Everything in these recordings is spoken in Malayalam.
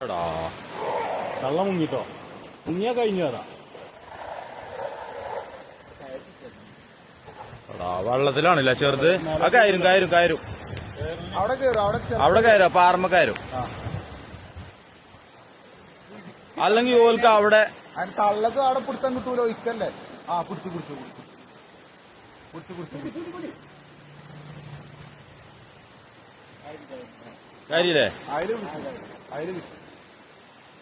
എടാ കള്ളം മുങ്ങിട്ടോ മുങ്ങിയാ കഴിഞ്ഞു എടാ വെള്ളത്തിലാണല്ലേ ചെറുത്? ആ കയറും കയറും കയറും. അവിടെ കയറും അവിടെ കയറും. പാർമ കയറും അല്ലെങ്കിൽ ഓൽക്ക് അവിടെ തള്ളക്ക് അവിടെ പിടുത്തം കിട്ടൂലോ ഇക്കല്ലേ ആ പിടിച്ചു പിടിച്ചു പിടിച്ചു. പിടിച്ചു പിടിച്ചു കാര്യല്ലേ? അതിൽ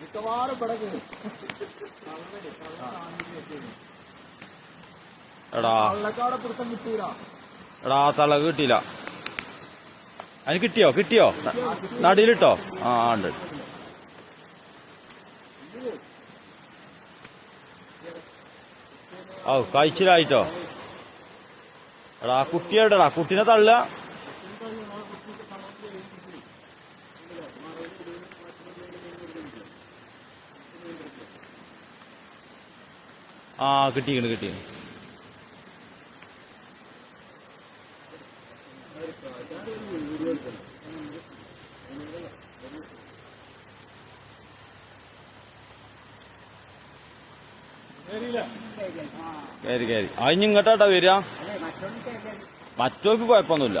മിക്കവാറും പിടക്ക് എടാ. കള്ളക്കാടെ പിടുത്തം കിട്ടൂല. എടാ തള കിട്ടിയില്ല. അതിന് കിട്ടിയോ? കിട്ടിയോ? നടിയിലിട്ടോ? ആ ഉണ്ട്. ഓ കഴിച്ചിലായിട്ടോ? എടാ കുട്ടിയെവിടെടാ? കുട്ടീനെ തള്ള ആ കിട്ടിക്കണ് കിട്ടിക്കണ്. കയറി കയറി അതിന് ഇങ്ങോട്ടാട്ടാ വരിക. മറ്റോർക്ക് കുഴപ്പമൊന്നുമില്ല.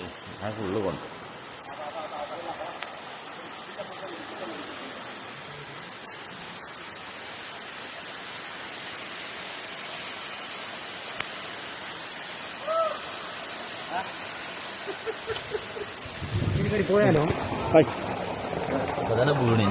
ഏയ്, ഞാൻ ഫുള്ള് കൊണ്ട് പോയാലോ അപ്പൊ തന്നെ വീണി